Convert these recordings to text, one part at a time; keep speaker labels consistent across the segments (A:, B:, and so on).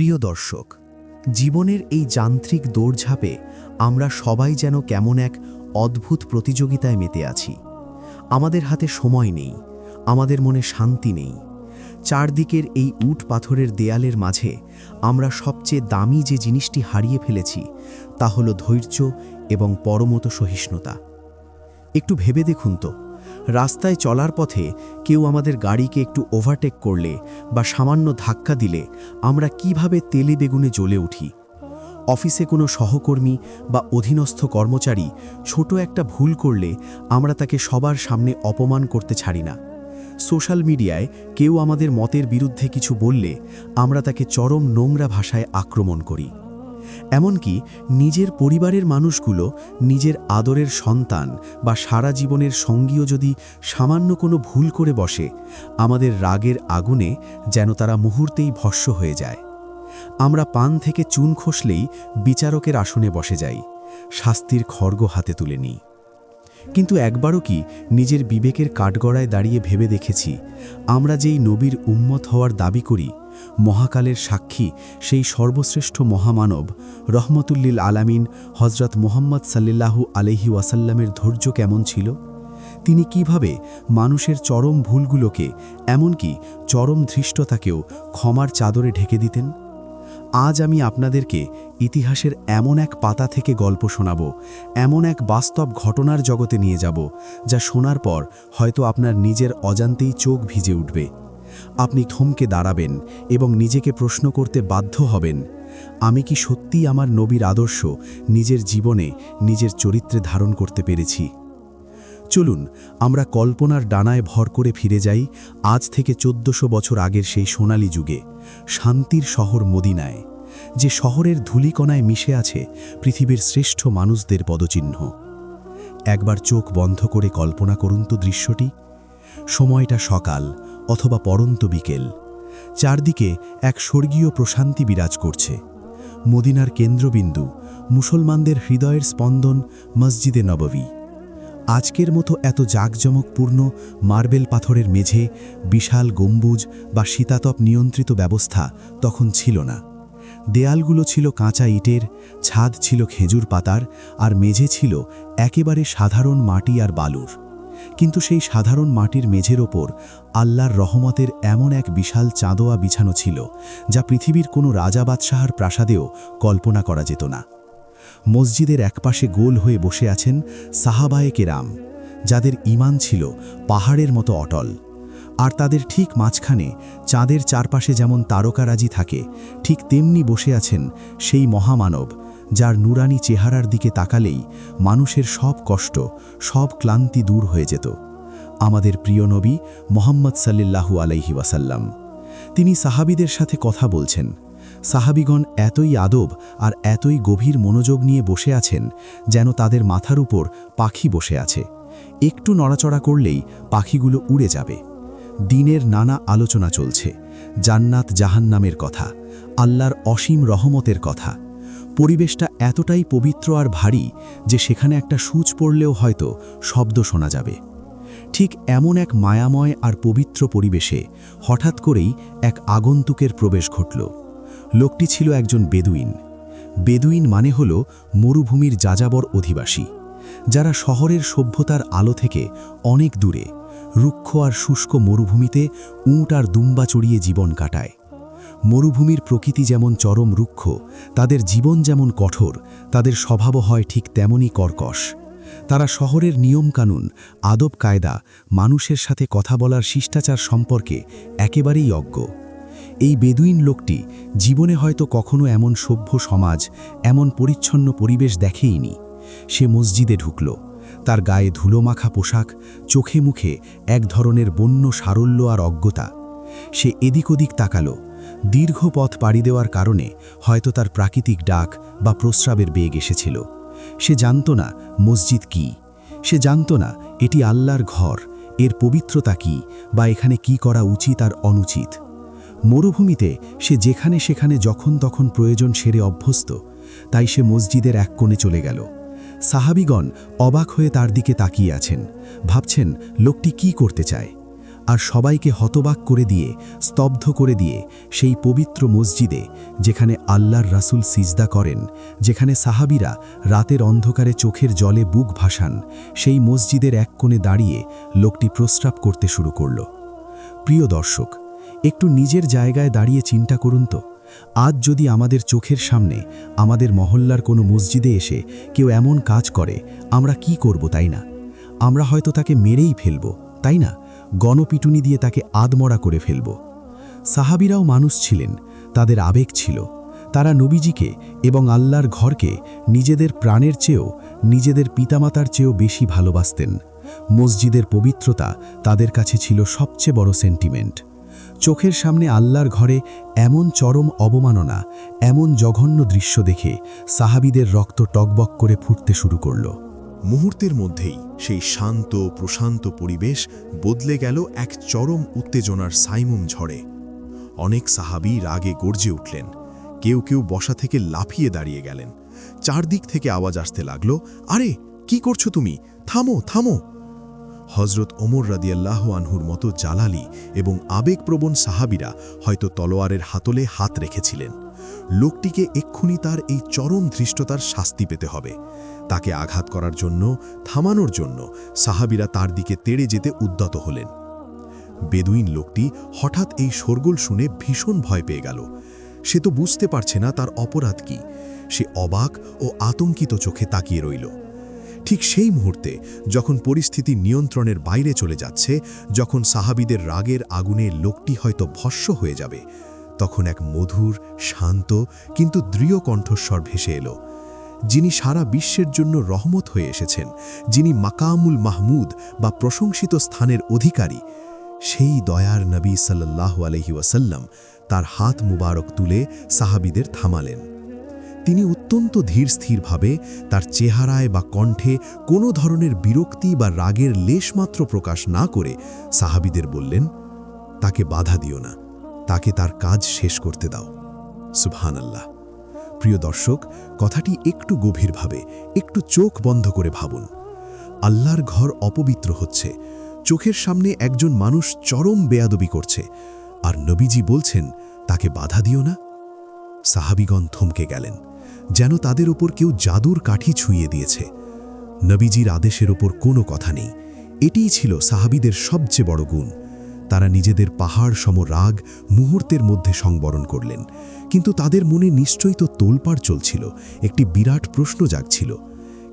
A: প্রিয় দর্শক, জীবনের এই যান্ত্রিক দৌড়ঝাঁপে আমরা সবাই যেন কেমন এক অদ্ভুত প্রতিযোগিতায় মেতে আছি। আমাদের হাতে সময় নেই, আমাদের মনে শান্তি নেই। চারদিকের এই উট পাথরের দেয়ালের মাঝে আমরা সবচেয়ে দামি যে জিনিসটি হারিয়ে ফেলেছি, তা হল ধৈর্য এবং পরমত সহিষ্ণুতা একটু ভেবে দেখুন তো। রাস্তায় চলার পথে কেউ আমাদের গাড়িকে একটু ওভারটেক করলে বা সামান্য ধাক্কা দিলে আমরা কীভাবে তেলে বেগুনে জ্বলে উঠি? অফিসে কোনো সহকর্মী বা অধীনস্থ কর্মচারী ছোট একটা ভুল করলে আমরা তাকে সবার সামনে অপমান করতে ছাড়ি না। সোশ্যাল মিডিয়ায় কেউ আমাদের মতের বিরুদ্ধে কিছু বললে আমরা তাকে চরম নোংরা ভাষায় আক্রমণ করি। এমনকি নিজের পরিবারের মানুষগুলো নিজের আদরের সন্তান বা সারা জীবনের সঙ্গীও যদি সামান্য কোনো ভুল করে বসে, আমাদের রাগের আগুনে যেন তারা মুহূর্তেই ভস্য হয়ে যায়। আমরা পান থেকে চুন খসলেই বিচারকের আসনে বসে যাই, শাস্তির খড়গ হাতে তুলে নিই। কিন্তু একবারও কি নিজের বিবেকের কাঠগড়ায় দাঁড়িয়ে ভেবে দেখেছি, আমরা যেই নবীর উম্মত হওয়ার দাবি করি, মহাকালের সাক্ষী সেই সর্বশ্রেষ্ঠ মহামানব, রহমতুল্লিল আলামিন হজরত মোহাম্মদ সাল্লাল্লাহু আলহি ওয়াসাল্লামের ধৈর্য কেমন ছিল? তিনি কীভাবে মানুষের চরম ভুলগুলোকে, এমনকি চরম ধৃষ্টতাকেও ক্ষমার চাদরে ঢেকে দিতেন? আজ আমি আপনাদেরকে ইতিহাসের এমন এক পাতা থেকে গল্প শোনাব, এমন এক বাস্তব ঘটনার জগতে নিয়ে যাব, যা শোনার পর হয়তো আপনার নিজের অজান্তেই চোখ ভিজে উঠবে। আপনি থমকে দাঁড়াবেন এবং নিজেকে প্রশ্ন করতে বাধ্য হবেন, আমি কি সত্যিই আমার নবীর আদর্শ নিজের জীবনে, নিজের চরিত্রে ধারণ করতে পেরেছি? চলুন, আমরা কল্পনার ডানায় ভর করে ফিরে যাই আজ থেকে চোদ্দশো বছর আগের সেই সোনালি যুগে, শান্তির শহর মদিনায়, যে শহরের ধূলিকণায় মিশে আছে পৃথিবীর শ্রেষ্ঠ মানুষদের পদচিহ্ন। একবার চোখ বন্ধ করে কল্পনা করুন তো দৃশ্যটি। সময়টা সকাল অথবা পরন্ত বিকেল। চারদিকে এক স্বর্গীয় প্রশান্তি বিরাজ করছে। মদিনার কেন্দ্রবিন্দু মুসলমানদের হৃদয়ের স্পন্দন মসজিদে নববী। আজকের মতো এত জাঁকজমকপূর্ণ মার্বেল পাথরের মেঝে, বিশাল গম্বুজ বা শীতাতপ নিয়ন্ত্রিত ব্যবস্থা তখন ছিল না। দেয়ালগুলো ছিল কাঁচা ইটের, ছাদ ছিল খেজুর পাতার, আর মেঝে ছিল একেবারে সাধারণ মাটি আর বালুর। কিন্তু সেই সাধারণ মাটির মেঝের ওপর আল্লাহর রহমতের এমন এক বিশাল চাঁদোয়া বিছানো ছিল, যা পৃথিবীর কোনো রাজা বাদশাহার প্রাসাদেও কল্পনা করা যেত না। মসজিদের একপাশে গোল হয়ে বসে আছেন সাহাবায়ে কেরাম, যাদের ইমান ছিল পাহাড়ের মতো অটল। আর তাদের ঠিক মাঝখানে চাঁদের চারপাশে যেমন তারকারাজি থাকে, ঠিক তেমনি বসে আছেন সেই মহামানব, যার নুরানি চেহারার দিকে তাকালেই মানুষের সব কষ্ট, সব ক্লান্তি দূর হয়ে যেত। আমাদের প্রিয় নবী মোহাম্মদ সাল্লাল্লাহু আলাইহি ওয়াসাল্লাম, তিনি সাহাবিদের সাথে কথা বলছেন সাহাবিগণ এতই আদব আর এতই গভীর মনোযোগ নিয়ে বসে আছেন যেন তাদের মাথার উপর পাখি বসে আছে। একটু নড়াচড়া করলেই পাখিগুলো উড়ে যাবে। দিনের নানা আলোচনা চলছে, জান্নাত জাহান্নামের কথা, আল্লাহর অসীম রহমতের কথা। পরিবেশটা এতটাই পবিত্র আর ভারী যে সেখানে একটা সূচ পড়লেও হয়তো শব্দ শোনা যাবে। ঠিক এমন এক মায়াময় আর পবিত্র পরিবেশে হঠাৎ করেই এক আগন্তুকের প্রবেশ ঘটল। লোকটি ছিল একজন বেদুইন। বেদুইন মানে হল মরুভূমির যাযাবর অধিবাসী, যারা শহরের সভ্যতার আলো থেকে অনেক দূরে রুক্ষ আর শুষ্ক মরুভূমিতে উঁট আর দুম্বা চড়িয়ে জীবন কাটায়। মরুভূমির প্রকৃতি যেমন চরম রুক্ষ, তাদের জীবন যেমন কঠোর, তাদের স্বভাবও হয় ঠিক তেমনই কর্কশ। তারা শহরের নিয়মকানুন, আদব কায়দা, মানুষের সাথে কথা বলার শিষ্টাচার সম্পর্কে একেবারেই অজ্ঞ। এই বেদুইন লোকটি জীবনে হয়তো কখনো এমন সভ্য সমাজ, এমন পরিচ্ছন্ন পরিবেশ দেখেইনি। সে মসজিদে ঢুকল। তার গায়ে ধুলোমাখা পোশাক, চোখে মুখে এক ধরনের বন্য সারল্য আর অজ্ঞতা। সে এদিক ওদিক তাকালো। দীর্ঘ পথ পাড়ি দেওয়ার কারণে হয়তো তার প্রাকৃতিক ডাক বা প্রস্রাবের বেগ এসেছিল। সে জানত না মসজিদ কি। সে জানত না এটি আল্লাহর ঘর, এর পবিত্রতা কি বা এখানে কি করা উচিত আর অনুচিত। মরুভূমিতে সে যেখানে সেখানে যখন তখন প্রয়োজন সেরে অভ্যস্ত, তাই সে মসজিদের এক কোণে চলে গেল। সাহাবিগণ অবাক হয়ে তার দিকে তাকিয়ে আছেন, ভাবছেন লোকটি কি করতে চায়। আর সবাইকে হতবাক করে দিয়ে, স্তব্ধ করে দিয়ে সেই পবিত্র মসজিদে, যেখানে আল্লাহর রাসূল সিজদা করেন, যেখানে সাহাবিরা রাতের অন্ধকারে চোখের জলে বুক ভাসান, সেই মসজিদের এক কোণে দাঁড়িয়ে লোকটি প্রস্রাব করতে শুরু করল। প্রিয় দর্শক একটু নিজের জায়গায় দাঁড়িয়ে চিন্তা করুন তো। আজ যদি আমাদের চোখের সামনে আমাদের মহল্লার কোনো মসজিদে এসে কেউ এমন কাজ করে, আমরা কি করব তাই না? আমরা হয়তো তাকে মেরেই ফেলব, তাই না? গণপিটুনি দিয়ে তাকে আদমরা করে ফেলব। সাহাবিরাও মানুষ ছিলেন, তাদের আবেগ ছিল। তারা নবীজিকে এবং আল্লাহর ঘরকে নিজেদের প্রাণের চেয়েও, নিজেদের পিতামাতার চেয়েও বেশি ভালোবাসতেন। মসজিদের পবিত্রতা তাদের কাছে ছিল সবচেয়ে বড় সেন্টিমেন্ট। চোখের সামনে আল্লাহর ঘরে এমন চরম অবমাননা, এমন জঘন্য দৃশ্য দেখে সাহাবিদের রক্ত টকবক করে ফুটতে শুরু করল।
B: মুহূর্তের মধ্যেই সেই শান্ত, প্রশান্ত পরিবেশ বদলে গেল এক চরম উত্তেজনার সাইমুম ঝড়ে। অনেক সাহাবি রাগে গর্জে উঠলেন। কেউ কেউ বসা থেকে লাফিয়ে দাঁড়িয়ে গেলেন। চারদিক থেকে আওয়াজ আসতে লাগল, আরে, কি করছ তুমি? থামো থামো! হজরত ওমর রাদিয়াল্লাহ আনহুর মতো জালালি এবং আবেগপ্রবণ সাহাবিরা হয়তো তলোয়ারের হাতলে হাত রেখেছিলেন। লোকটিকে এক্ষুনি তার এই চরম ধৃষ্টতার শাস্তি পেতে হবে। তাকে আঘাত করার জন্য, থামানোর জন্য সাহাবিরা তার দিকে তেড়ে যেতে উদ্যত হলেন। বেদুইন লোকটি হঠাৎ এই শোরগোল শুনে ভীষণ ভয় পেয়ে গেল। সে তো বুঝতে পারছে না তার অপরাধ কি। সে অবাক ও আতঙ্কিত চোখে তাকিয়ে রইল। ঠিক সেই মুহূর্তে যখন পরিস্থিতি নিয়ন্ত্রণের বাইরে চলে যাচ্ছে, যখন সাহাবিদের রাগের আগুনে লোকটি হয়তো ভস্য হয়ে যাবে, তখন এক মধুর, শান্ত কিন্তু দৃঢ় কণ্ঠস্বর ভেসে এলো। যিনি সারা বিশ্বের জন্য রহমত হয়ে এসেছেন, যিনি মাকামুল মাহমুদ বা প্রশংসিত স্থানের অধিকারী, সেই দয়ার নবী সাল্লাহ আলহি ওয়াসাল্লাম তার হাত মুবারক তুলে সাহাবিদের থামালেন। তিনি অত্যন্ত ধীর স্থিরভাবে তার চেহারায় বা কণ্ঠে কোনো ধরনের বিরক্তি বা রাগের লেশমাত্র প্রকাশ না করে সাহাবিদের বললেন, তাকে বাধা দিও না, তাকে তার কাজ শেষ করতে দাও। সুবহান আল্লাহ প্রিয় দর্শক, কথাটি একটু গভীরভাবে, একটু চোখ বন্ধ করে ভাবুন। আল্লাহর ঘর অপবিত্র হচ্ছে, চোখের সামনে একজন মানুষ চরম বেয়াদবি করছে, আর নবীজি বলছেন, তাকে বাধা দিও না। সাহাবিগণ থমকে গেলেন। যেন তাদের ওপর কেউ জাদুর কাঠি ছুঁয়ে দিয়েছে। নবীজির আদেশের ওপর কোনো কথা নেই। এটিই ছিল সাহাবিদের সবচেয়ে বড় গুণ। তারা নিজেদের পাহাড় সম রাগ মুহূর্তের মধ্যে সংবরণ করলেন। কিন্তু তাদের মনে নিশ্চয়ই তো তোলপাড় চলছিল, একটি বিরাট প্রশ্ন জাগছিল।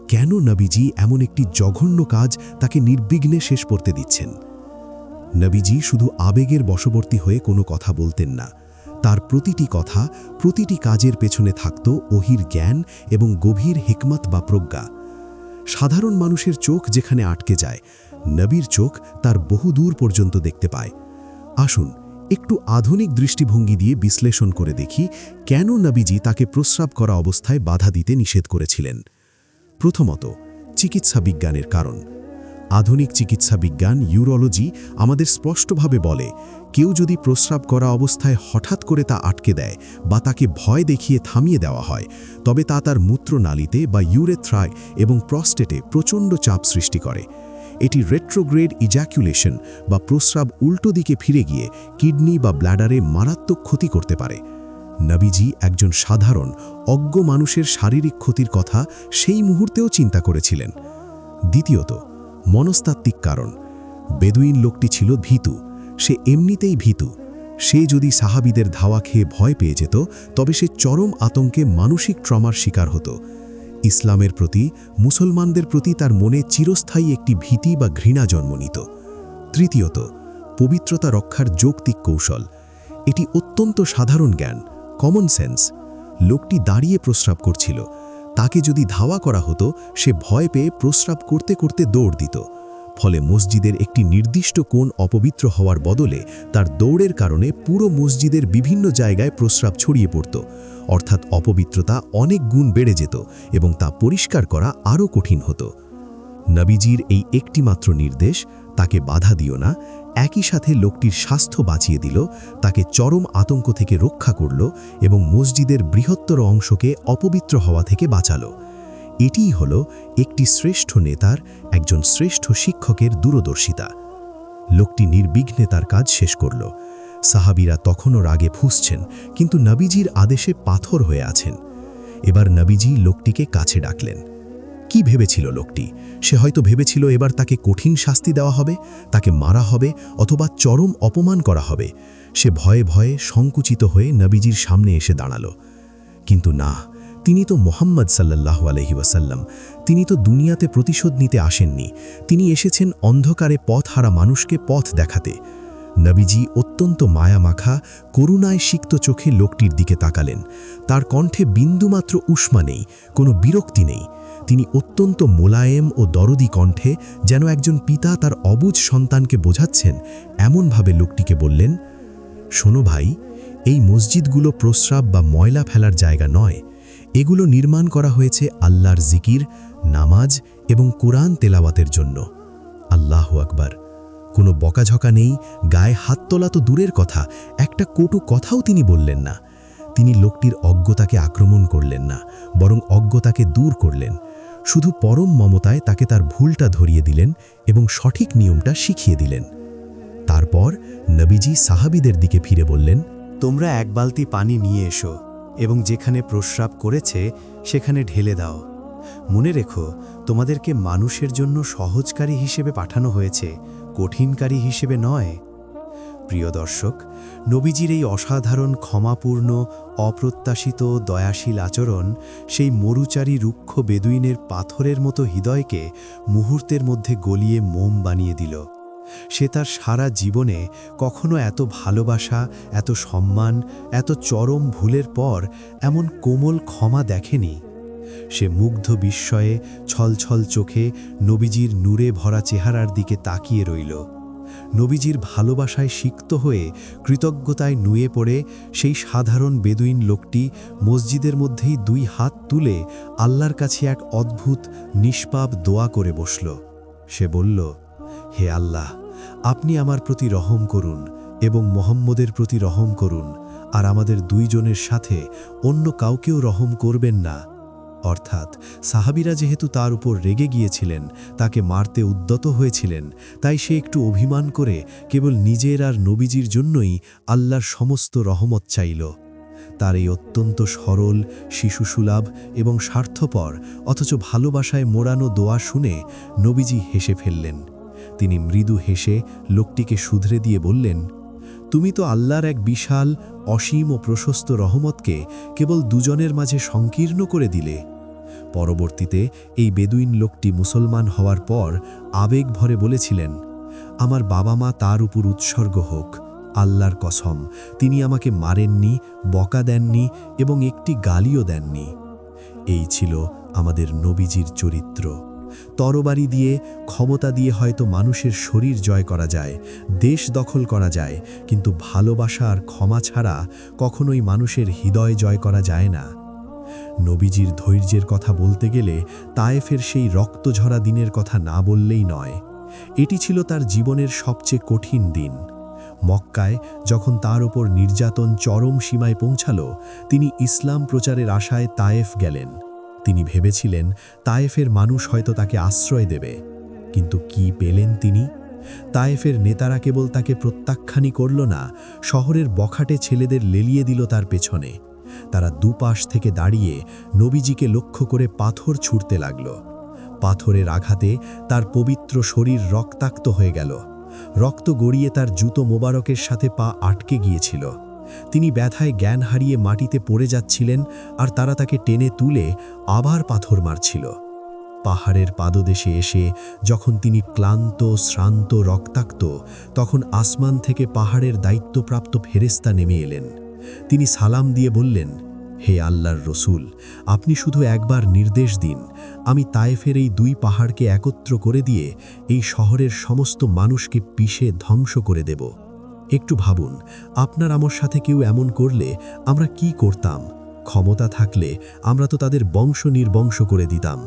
B: কেন নবীজি এমন একটি জঘন্য কাজ তাকে নির্বিঘ্নে শেষ করতে দিচ্ছেন? নবীজি শুধু আবেগের বশবর্তী হয়ে কোনো কথা বলতেন না। তার প্রতিটি কথা, প্রতিটি কাজের পেছনে থাকত ওহির জ্ঞান এবং গভীর হিকমত বা প্রজ্ঞা। সাধারণ মানুষের চোখ যেখানে আটকে যায়, নবীর চোখ তার বহু দূর পর্যন্ত দেখতে পায়। আসুন, একটু আধুনিক দৃষ্টিভঙ্গি দিয়ে বিশ্লেষণ করে দেখি, কেন নবীজি তাকে প্রস্রাব করা অবস্থায় বাধা দিতে নিষেধ করেছিলেন। প্রথমত, চিকিৎসা বিজ্ঞানের কারণ। আধুনিক চিকিৎসা বিজ্ঞান, ইউরোলজি আমাদের স্পষ্টভাবে বলে, কেউ যদি প্রস্রাব করা অবস্থায় হঠাৎ করে তা আটকে দেয় বা তাকে ভয় দেখিয়ে থামিয়ে দেওয়া হয়, তবে তা তার মূত্রনালীতে বা ইউরেথ্রায় এবং প্রস্টেটে প্রচণ্ড চাপ সৃষ্টি করে। এটি রেট্রোগ্রেড ইজ্যাকুলেশন বা প্রস্রাব উল্টো দিকে ফিরে গিয়ে কিডনি বা ব্ল্যাডারে মারাত্মক ক্ষতি করতে পারে। নবীজি একজন সাধারণ, অজ্ঞ মানুষের শারীরিক ক্ষতির কথা সেই মুহূর্তেও চিন্তা করেছিলেন। দ্বিতীয়ত মনস্তাত্ত্বিক কারণ। বেদুইন লোকটি ছিল ভীতু, সে এমনিতেই ভীতু। সে যদি সাহাবিদের ধাওয়া খেয়ে ভয় পেয়ে যেত, তবে সে চরম আতঙ্কে মানসিক ট্রমার শিকার হতো। ইসলামের প্রতি, মুসলমানদের প্রতি তার মনে চিরস্থায়ী একটি ভীতি বা ঘৃণা জন্ম নিত। তৃতীয়ত, পবিত্রতা রক্ষার যৌক্তিক কৌশল। এটি অত্যন্ত সাধারণ জ্ঞান কমন সেন্স লোকটি দাঁড়িয়ে প্রস্রাব করছিল তাকে যদি ধাওয়া করা হতো, সে ভয় পেয়ে প্রস্রাব করতে করতে দৌড় দিত। ফলে মসজিদের একটি নির্দিষ্ট কোণ অপবিত্র হওয়ার বদলে তার দৌড়ের কারণে পুরো মসজিদের বিভিন্ন জায়গায় প্রস্রাব ছড়িয়ে পড়ত। অর্থাৎ অপবিত্রতা অনেক গুণ বেড়ে যেত এবং তা পরিষ্কার করা আরও কঠিন হতো। নবীজির এই একটিমাত্র নির্দেশ, তাকে বাধা দিও না একই সাথে লোকটির স্বাস্থ্য বাঁচিয়ে দিল, তাকে চরম আতঙ্ক থেকে রক্ষা করল এবং মসজিদের বৃহত্তর অংশকে অপবিত্র হওয়া থেকে বাঁচালো। এটিই হল একটি শ্রেষ্ঠ নেতার, একজন শ্রেষ্ঠ শিক্ষকের দূরদর্শিতা। লোকটি নির্বিঘ্নে তার কাজ শেষ করল। সাহাবিরা তখনও রাগে ফুসছেন, কিন্তু নবীজির আদেশে পাথর হয়ে আছেন। এবার নবীজি লোকটিকে কাছে ডাকলেন। কি ভেবেছিল লোকটি? সে হয়তো ভেবেছিল এবার তাকে কঠিন শাস্তি দেওয়া হবে, তাকে মারা হবে অথবা চরম অপমান করা হবে। সে ভয়ে ভয়ে সংকুচিত হয়ে নবীজির সামনে এসে দাঁড়াল। কিন্তু না, তিনি তো মোহাম্মদ সাল্লাহ আলহি ওয়াসাল্লাম। তিনি তো দুনিয়াতে প্রতিশোধ নিতে আসেননি। তিনি এসেছেন অন্ধকারে পথ হারা মানুষকে পথ দেখাতে। নবীজি অত্যন্ত মায়ামাখা, করুণায় সিক্ত চোখে লোকটির দিকে তাকালেন। তার কণ্ঠে বিন্দুমাত্র উষ্মা নেই, কোনো বিরক্তি নেই। তিনি অত্যন্ত মোলায়েম ও দরদি কণ্ঠে যেন একজন পিতা তার অবুজ সন্তানকে বোঝাচ্ছেন, এমনভাবে লোকটিকে বললেন, শোনো ভাই, এই মসজিদগুলো প্রস্রাব বা ময়লা ফেলার জায়গা নয়। এগুলো নির্মাণ করা হয়েছে আল্লাহর জিকির, নামাজ এবং কোরআন তেলাওয়াতের জন্য। আল্লাহ আকবার। কোনো বকাঝকা নেই, গায়ে হাত তোলা তো দূরের কথা, একটা কটু কথাও তিনি বললেন না। তিনি লোকটির অজ্ঞতাকে আক্রমণ করলেন না, বরং অজ্ঞতাকে দূর করলেন। শুধু পরম মমতায় তাকে তার ভুলটা ধরিয়ে দিলেন এবং সঠিক নিয়মটা শিখিয়ে দিলেন। তারপর নবীজি সাহাবিদের দিকে ফিরে বললেন,
A: তোমরা এক বালতি পানি নিয়ে এসো এবং যেখানে প্রস্রাব করেছে সেখানে ঢেলে দাও। মনে রেখো, তোমাদেরকে মানুষের জন্য সহজকারী হিসেবে পাঠানো হয়েছে, কঠিনকারী হিসেবে নয়। প্রিয় দর্শক, নবীজির এই অসাধারণ ক্ষমাপূর্ণ, অপ্রত্যাশিত, দয়াশীল আচরণ সেই মরুচারী রুক্ষ বেদুইনের পাথরের মতো হৃদয়কে মুহূর্তের মধ্যে গলিয়ে মোম বানিয়ে দিল। সে তার সারা জীবনে কখনো এত ভালোবাসা, এত সম্মান, এত চরম ভুলের পর এমন কোমল ক্ষমা দেখেনি। সে মুগ্ধ বিস্ময়ে ছলছল চোখে নবীজির নূরে ভরা চেহারার দিকে তাকিয়ে রইল। নবীজির ভালোবাসায় সিক্ত হয়ে কৃতজ্ঞতায় নুয়ে পড়ে সেই সাধারণ বেদুইন লোকটি মসজিদের মধ্যেই দুই হাত তুলে আল্লাহর কাছে এক অদ্ভুত, নিষ্পাপ দোয়া করে বসল। সে বলল, হে আল্লাহ, আপনি আমার প্রতি রহম করুন এবং মোহাম্মদের প্রতি রহম করুন, আর আমাদের দুইজনের সাথে অন্য কাউকেও রহম করবেন না। অর্থাৎ সাহাবিরা যেহেতু তার উপর রেগে গিয়েছিলেন, তাকে মারতে উদ্যত হয়েছিলেন, তাই সে একটু অভিমান করে কেবল নিজের আর নবীজির জন্যই আল্লাহর সমস্ত রহমত চাইল। তার এই অত্যন্ত সরল, শিশুসুলাভ এবং স্বার্থপর, অথচ ভালোবাসায় মোড়ানো দোয়া শুনে নবীজি হেসে ফেললেন। তিনি মৃদু হেসে লোকটিকে শুধরে দিয়ে বললেন তুমি তো আল্লাহর এক বিশাল, অসীম ও প্রশস্ত রহমতকে কেবল দুজনের মাঝে সংকীর্ণ করে দিলে। পরবর্তীতে এই বেদুইন লোকটি মুসলমান হওয়ার পর আবেগ ভরে বলেছিলেন, আমার বাবা মা তার উপর উৎসর্গ হোক, আল্লাহর কসম, তিনি আমাকে মারেননি, বকা দেননি এবং একটি গালিও দেননি। এই ছিল আমাদের নবীজির চরিত্র। তরবারি দিয়ে ক্ষমতা দিয়ে হয়তো মানুষের শরীর জয় করা যায়, দেশ দখল করা যায়, কিন্তু ভালোবাসা আর ক্ষমা ছাড়া কখনোই মানুষের হৃদয় জয় করা যায় না। নবীজির ধৈর্যের কথা বলতে গেলে তায়েফের সেই রক্তঝরা দিনের কথা না বললেই নয়। এটি ছিল তার জীবনের সবচেয়ে কঠিন দিন। মক্কায় যখন তার ওপর নির্যাতন চরম সীমায় পৌঁছাল, তিনি ইসলাম প্রচারের আশায় তায়েফ গেলেন। তিনি ভেবেছিলেন, তায়েফের মানুষ হয়তো তাকে আশ্রয় দেবে। কিন্তু কি পেলেন তিনি? তায়েফের নেতারা কেবল তাকে প্রত্যাখ্যানই করল না, শহরের বখাটে ছেলেদের লেলিয়ে দিল তার পেছনে। তারা দুপাশ থেকে দাঁড়িয়ে নবীজিকে লক্ষ্য করে পাথর ছুঁড়তে লাগল। পাথরের আঘাতে তার পবিত্র শরীর রক্তাক্ত হয়ে গেল। রক্ত গড়িয়ে তার জুতো মোবারকের সাথে পা আটকে গিয়েছিল। তিনি ব্যথায় জ্ঞান হারিয়ে মাটিতে পড়ে যাচ্ছিলেন আর তারা তাকে টেনে তুলে আবার পাথর মারছিল। পাহাড়ের পাদদেশে এসে যখন তিনি ক্লান্ত, শ্রান্ত, রক্তাক্ত, তখন আসমান থেকে পাহাড়ের দায়িত্বপ্রাপ্ত ফেরেস্তা নেমে এলেন। তিনি সালাম দিয়ে বললেন, হে আল্লাহর রসুল, আপনি শুধু একবার নির্দেশ দিন, আমি তায়েফের এই দুই পাহাড়কে একত্র করে দিয়ে এই শহরের সমস্ত মানুষকে পিষে ধ্বংস করে দেব। একটু ভাবুন, আপনার আমার সাথে কেউ এমন করলে আমরা কি করতাম? ক্ষমতা থাকলে আমরা তো তাদের বংশ নির্বংশ করে দিতাম।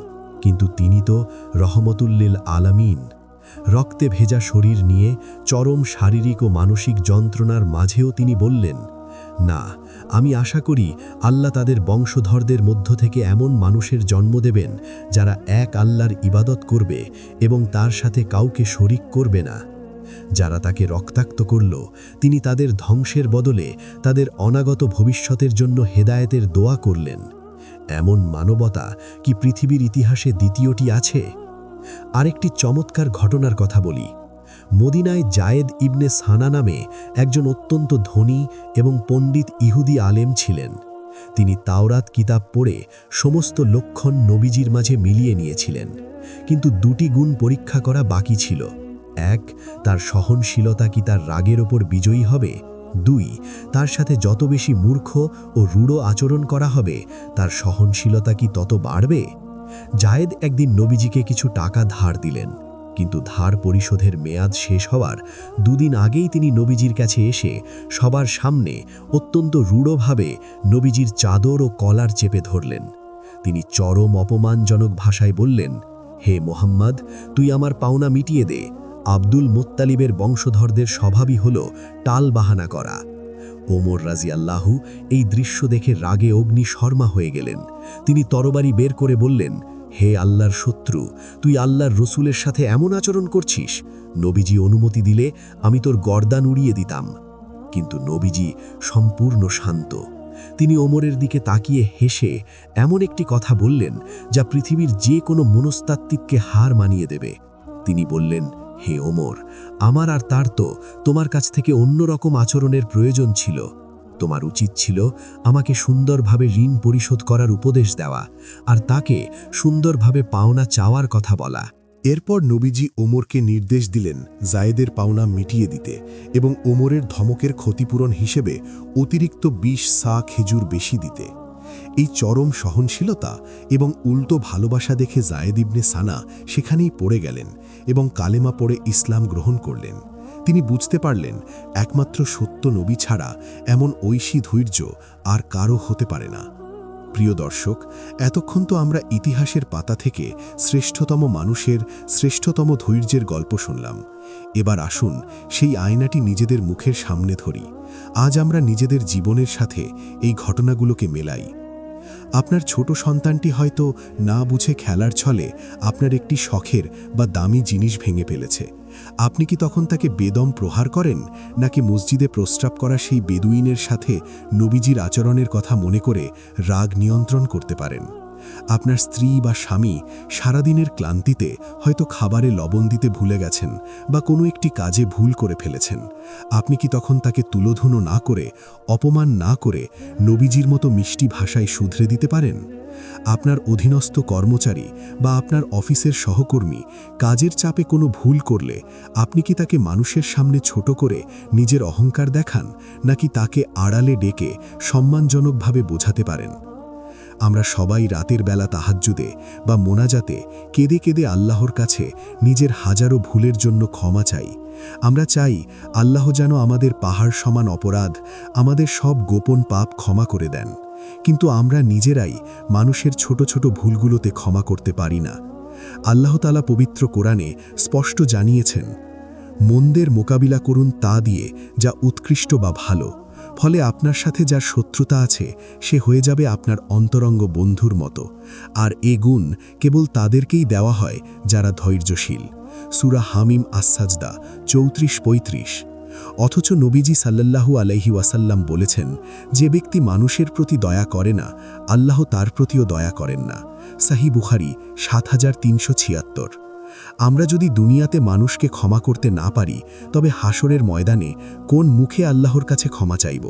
A: কিন্তু তিনি তো রহমতুল্লিল আলামিন। রক্তে ভেজা শরীর নিয়ে চরম শারীরিক ও মানসিক যন্ত্রণার মাঝেও তিনি বললেন, না, আমি আশা করি আল্লাহ তাদের বংশধরদের মধ্য থেকে এমন মানুষের জন্ম দেবেন যারা এক আল্লাহর ইবাদত করবে এবং তার সাথে কাউকে শরিক করবে না।
B: যারা তাকে রক্তাক্ত করল, তিনি তাদের ধ্বংসের বদলে তাদের অনাগত ভবিষ্যতের জন্য হেদায়েতের দোয়া করলেন। এমন মানবতা কি পৃথিবীর ইতিহাসে দ্বিতীয়টি আছে? আরেকটি চমৎকার ঘটনার কথা বলি। মদিনায় জায়েদ ইবনে সানা নামে একজন অত্যন্ত ধনী এবং পণ্ডিত ইহুদি আলেম ছিলেন। তিনি তাওরাত কিতাব পড়ে সমস্ত লক্ষণ নবীজির মাঝে মিলিয়ে নিয়েছিলেন। কিন্তু দুটি গুণ পরীক্ষা করা বাকি ছিল। এক, তার সহনশীলতা কি তার রাগের ওপর বিজয়ী হবে? দুই, তার সাথে যত বেশি মূর্খ ও রূঢ় আচরণ করা হবে, তার সহনশীলতা কি তত বাড়বে? জায়েদ একদিন নবীজিকে কিছু টাকা ধার দিলেন, কিন্তু ধার পরিশোধের মেয়াদ শেষ হওয়ার দুদিন আগেই তিনি নবীজির কাছে এসে সবার সামনে অত্যন্ত রূঢ়ভাবে নবীজির চাদর ও কলার চেপে ধরলেন। তিনি চরম অপমানজনক ভাষায় বললেন, হে মোহাম্মদ, তুই আমার পাওনা মিটিয়ে দে। আব্দুল মোত্তালিবের বংশধরদের স্বভাবই হল টাল বাহানা করা। ওমর রাজি আল্লাহু এই দৃশ্য দেখে রাগে অগ্নি শর্মা হয়ে গেলেন। তিনি তরবারি বের করে বললেন, হে আল্লাহর শত্রু, তুই আল্লাহর রসুলের সাথে এমন আচরণ করছিস? নবীজি অনুমতি দিলে আমি তোর গর্দান উড়িয়ে দিতাম। কিন্তু নবীজি সম্পূর্ণ শান্ত। তিনি ওমরের দিকে তাকিয়ে হেসে এমন একটি কথা বললেন, যা পৃথিবীর যে কোনো মনস্তাত্ত্বিককে হার মানিয়ে দেবে। তিনি বললেন হে ওমর, আমার আর তার তো তোমার কাছ থেকে অন্যরকম আচরণের প্রয়োজন ছিল। তোমার উচিত ছিল আমাকে সুন্দরভাবে ঋণ পরিশোধ করার উপদেশ দেওয়া আর তাকে সুন্দরভাবে পাওনা চাওয়ার কথা বলা।
C: এরপর নবীজি ওমরকে নির্দেশ দিলেন জায়েদের পাওনা মিটিয়ে দিতে এবং ওমরের ধমকের ক্ষতিপূরণ হিসেবে অতিরিক্ত বিশ সা খেজুর বেশি দিতে। এই চরম সহনশীলতা এবং উল্টো ভালোবাসা দেখে জায়েদ ইবনে সানা সেখানেই পড়ে গেলেন এবং কালেমা পড়ে ইসলাম গ্রহণ করলেন। তিনি বুঝতে পারলেন, একমাত্র সত্য নবী ছাড়া এমন ঐশী ধৈর্য আর কারও হতে পারে না। প্রিয় দর্শক, এতক্ষণ তো আমরা ইতিহাসের পাতা থেকে শ্রেষ্ঠতম মানুষের শ্রেষ্ঠতম ধৈর্যের গল্প শুনলাম। এবার আসুন সেই আয়নাটি নিজেদের মুখের সামনে ধরি। আজ আমরা নিজেদের জীবনের সাথে এই ঘটনাগুলোকে মেলাই। আপনার ছোট সন্তানটি হয়তো না বুঝে খেলার ছলে আপনার একটি শখের বা দামি জিনিস ভেঙে ফেলেছে। আপনি কি তখন তাকে বেদম প্রহার করেন, নাকি মসজিদে প্রস্রাব করা সেই বেদুইনের সাথে নবীজির আচরণের কথা মনে করে রাগ নিয়ন্ত্রণ করতে পারেন? আপনার স্ত্রী বা স্বামী সারাদিনের ক্লান্তিতে হয়তো খাবারে লবণ দিতে ভুলে গেছেন বা কোনো একটি কাজে ভুল করে ফেলেছেন। আপনি কি তখন তাকে তুলোধুনো না করে, অপমান না করে নবীজির মতো মিষ্টি ভাষায় শুধরে দিতে পারেন? আপনার অধীনস্থ কর্মচারী বা আপনার অফিসের সহকর্মী কাজের চাপে কোনো ভুল করলে আপনি কি তাকে মানুষের সামনে ছোট করে নিজের অহংকার দেখান, নাকি তাকে আড়ালে ডেকে সম্মানজনকভাবে বোঝাতে পারেন? আমরা সবাই রাতের বেলা তাহাজ্জুদে বা মোনাজাতে কেঁদে কেঁদে আল্লাহর কাছে নিজের হাজারো ভুলের জন্য ক্ষমা চাই। আমরা চাই আল্লাহ যেন আমাদের পাহাড় সমান অপরাধ, আমাদের সব গোপন পাপ ক্ষমা করে দেন। কিন্তু আমরা নিজেরাই মানুষের ছোট ছোট ভুলগুলোতে ক্ষমা করতে পারি না। আল্লাহতালা পবিত্র কোরআনে স্পষ্ট জানিয়েছেন, মন্দের মোকাবিলা করুন তা দিয়ে যা উৎকৃষ্ট বা ভালো। ফলে আপনার সাথে যার শত্রুতা আছে, সে হয়ে যাবে আপনার অন্তরঙ্গ বন্ধুর মতো। আর এ গুণ কেবল তাদেরকেই দেওয়া হয় যারা ধৈর্যশীল। সুরা হামিম আসাজদা চৌত্রিশ পঁয়ত্রিশ। অথচ নবীজি সাল্লাল্লাহু আলাইহি ওয়াসাল্লাম বলেছেন, যে ব্যক্তি মানুষের প্রতি দয়া করে না, আল্লাহ তার প্রতিও দয়া করেন না। সাহি বুখারি, সাত হাজার তিনশো ছিয়াত্তর। আমরা যদি দুনিয়াতে মানুষকে ক্ষমা করতে না পারি, তবে হাসরের ময়দানে কোন মুখে আল্লাহর কাছে ক্ষমা চাইব?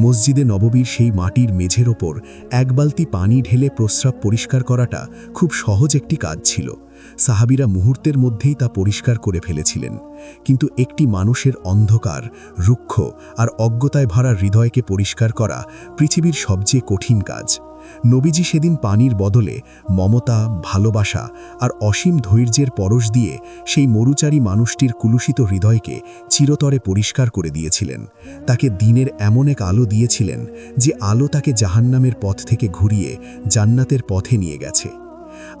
C: মসজিদে নববীর সেই মাটির মেঝের ওপর এক বালতি পানি ঢেলে প্রস্রাব পরিষ্কার করাটা খুব সহজ একটি কাজ ছিল। সাহাবিরা মুহূর্তের মধ্যেই তা পরিষ্কার করে ফেলেছিলেন। কিন্তু একটি মানুষের অন্ধকার, রুক্ষ আর অজ্ঞতায় ভরা হৃদয়কে পরিষ্কার করা পৃথিবীর সবচেয়ে কঠিন কাজ। নবীজি সেদিন পানির বদলে মমতা, ভালোবাসা আর অসীম ধৈর্যের পরশ দিয়ে সেই মরুচারী মানুষটির কুলুষিত হৃদয়কে চিরতরে পরিষ্কার করে দিয়েছিলেন। তাকে দিনের এমন এক আলো দিয়েছিলেন যে আলো তাকে জাহান্নামের পথ থেকে ঘুরিয়ে জান্নাতের পথে নিয়ে গেছে।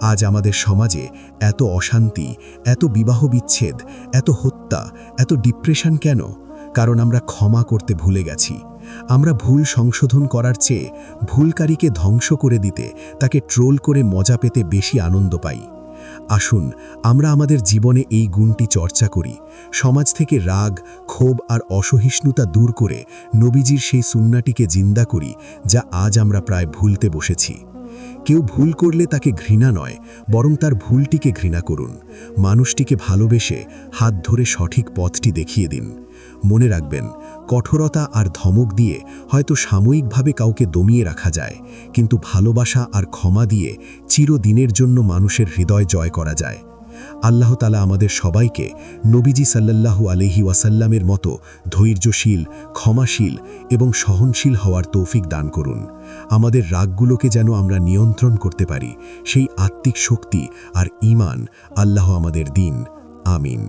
C: আজ আমাদের সমাজে এত অশান্তি, এত বিবাহ বিচ্ছেদ, এত হত্যা, এত ডিপ্রেশন কেন? কারণ আমরা ক্ষমা করতে ভুলে গেছি। আমরা ভুল সংশোধন করার চেয়ে ভুলকারীকে ধ্বংস করে দিতে, তাকে ট্রোল করে মজা পেতে বেশি আনন্দ পাই। আসুন, আমরা আমাদের জীবনে এই গুণটি চর্চা করি। সমাজ থেকে রাগ, ক্ষোভ আর অসহিষ্ণুতা দূর করে নবীজির সেই সুন্নাটিকে জিন্দা করি, যা আজ আমরা প্রায় ভুলতে বসেছি। কেউ ভুল করলে তাকে ঘৃণা নয়, বরং তার ভুলটিকে ঘৃণা করুন। মানুষটিকে ভালোবেসে হাত ধরে সঠিক পথটি দেখিয়ে দিন। মনে রাখবেন, কঠোরতা আর ধমক দিয়ে হয়তো সাময়িকভাবে কাউকে দমিয়ে রাখা যায়, কিন্তু ভালোবাসা আর ক্ষমা দিয়ে চিরদিনের জন্য মানুষের হৃদয় জয় করা যায়। আল্লাহ তালা আমাদের সবাইকে নবীজি সাল্লাল্লাহু আলহি ওয়াসাল্লামের মতো ধৈর্যশীল, ক্ষমাশীল এবং সহনশীল হওয়ার তৌফিক দান করুন। আমাদের রাগগুলোকে যেন আমরা নিয়ন্ত্রণ করতে পারি, সেই আত্মিক শক্তি আর ঈমান আল্লাহ আমাদের দিন। আমিন।